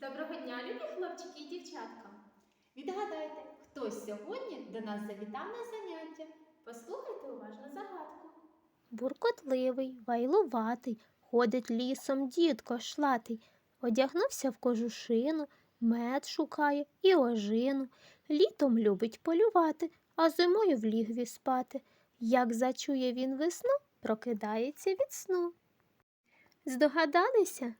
Доброго дня, любі хлопчики і дівчатка. Відгадайте, хто сьогодні до нас завітав на заняття? Послухайте уважно загадку. Буркотливий, вайлуватий, ходить лісом дідко шлатий, одягнувся в кожушину, мед шукає і ожину. Літом любить полювати, а зимою в лігві спати. Як зачує він весну, прокидається від сну. Здогадалися?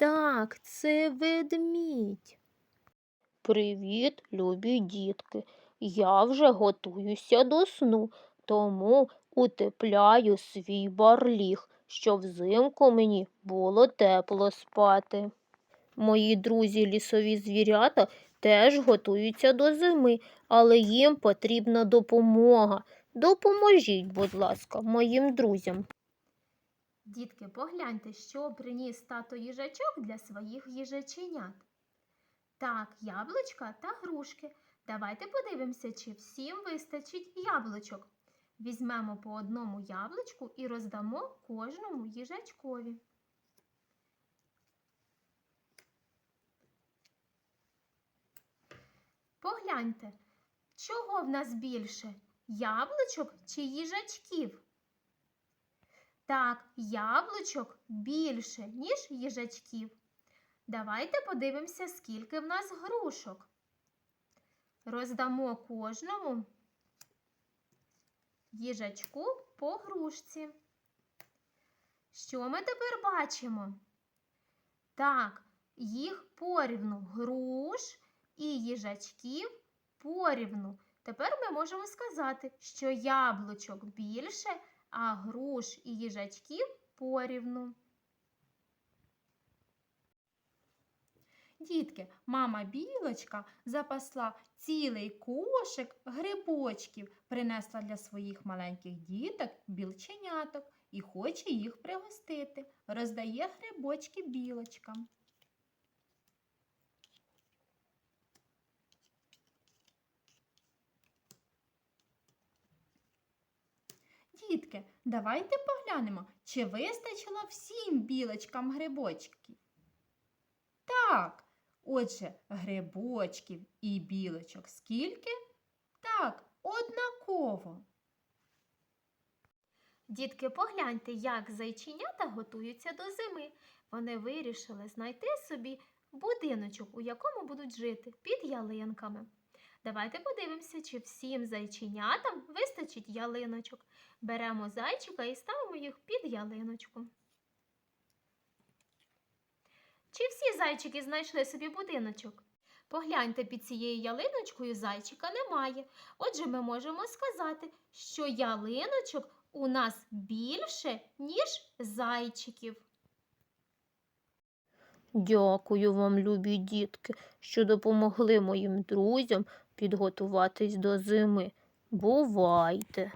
Так, це ведмідь. Привіт, любі дітки. Я вже готуюся до сну, тому утепляю свій барліг, щоб взимку мені було тепло спати. Мої друзі лісові звірята теж готуються до зими, але їм потрібна допомога. Допоможіть, будь ласка, моїм друзям. Дітки, погляньте, що приніс тато їжачок для своїх їжаченят. Так, яблучка та грушки. Давайте подивимося, чи всім вистачить яблучок. Візьмемо по одному яблучку і роздамо кожному їжачкові. Погляньте, чого в нас більше? Яблучок чи їжачків? Так, яблучок більше, ніж їжачків. Давайте подивимося, скільки в нас грушок. Роздамо кожному їжачку по грушці. Що ми тепер бачимо? Так, їх порівну груш і їжачків порівну. Тепер ми можемо сказати, що яблучок більше, а груш і їжачків порівну. Дітки, мама білочка запасла цілий кошик грибочків, принесла для своїх маленьких діток білченяток і хоче їх пригостити. Роздає грибочки білочкам. Дітки, давайте поглянемо, чи вистачило всім білочкам грибочків. Так, отже, грибочків і білочок скільки? Так, однаково. Дітки, погляньте, як зайченята готуються до зими. Вони вирішили знайти собі будиночок, у якому будуть жити під ялинками. Давайте подивимося, чи всім зайченятам вистачить ялиночок. Беремо зайчика і ставимо їх під ялиночку. Чи всі зайчики знайшли собі будиночок? Погляньте, під цією ялиночкою зайчика немає. Отже, ми можемо сказати, що ялиночок у нас більше, ніж зайчиків. Дякую вам, любі дітки, що допомогли моїм друзям підготуватись до зими. Бувайте!